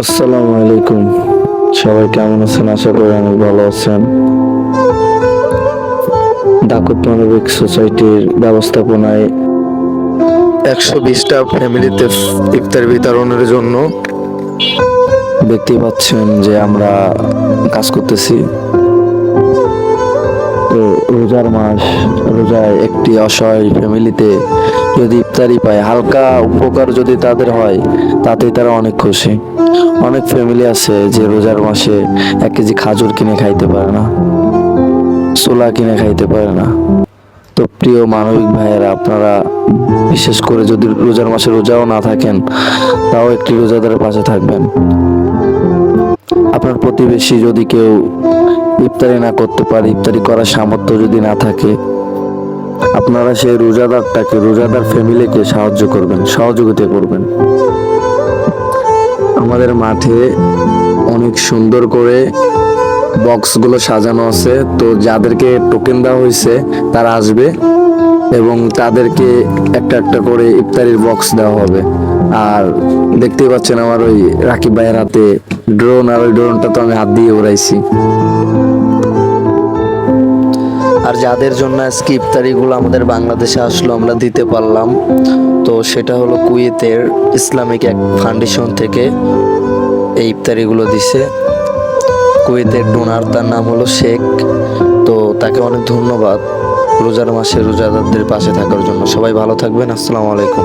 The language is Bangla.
আসসালামু আলাইকুম। সবাই কেমন আছেন? আশা করি অনেক ভালো আছেন। ডাকুত মানবিক সোসাইটির ব্যবস্থাপনায় একশো বিশটা ফ্যামিলিতে ইফতার বিতরণের জন্য দেখতে পাচ্ছেন যে আমরা কাজ করতেছি। রোজার মাস, রোজায় একটি অসহায় ফ্যামিলিতে যদি ইফতারি পায়, হালকা উপকার যদি তাদের হয়, তাতেই তারা অনেক খুশি। অনেক ফ্যামিলি আছে যে রোজার মাসে এক কেজি খাজুর কিনে খাইতে পারে না, ছোলা কিনে খাইতে পারে না। তো প্রিয় মানবিক ভাইয়েরা, আপনারা বিশেষ করে যদি রোজার মাসে রোজাও না থাকেন, তাও একটি রোজাদারের পাশে থাকবেন। আপনার প্রতিবেশী যদি কেউ ইফতারি না করতে পারে, ইফতারি করার সামর্থ্য যদি না থাকে, আপনারা সেই রোজাদারটাকে, রোজাদার ফ্যামিলিকে সাহায্য করবেন, সহযোগিতা করবেন। আমাদের মাঠে অনেক সুন্দর করে বক্সগুলো সাজানো আছে। তো যাদেরকে টোকেন দেওয়া হয়েছে, তারা আসবে। এবং তাদেরকে একটা একটা করে ইফতারির বক্স দেওয়া হবে। আর দেখতেই পাচ্ছেন আমার ওই রাকিব ভাইয়ের হাতে ড্রোন আর ওই ড্রোনটা তো আমি হাত দিয়ে উড়াইছি। আর যাদের জন্য আজকে ইফতারিগুলো আমাদের বাংলাদেশে আসলো, আমরা দিতে পারলাম। তো সেটা হলো কুয়েতের ইসলামিক এক ফাউন্ডেশন থেকে এই ইফতারিগুলো দিছে। কুয়েতের ডোনার, তার নাম হলো শেখ। তো তাকে অনেক ধন্যবাদ। রোজার মাসে রোজাদারদের পাশে থাকার জন্য সবাই ভালো থাকবেন। আসসালামু আলাইকুম।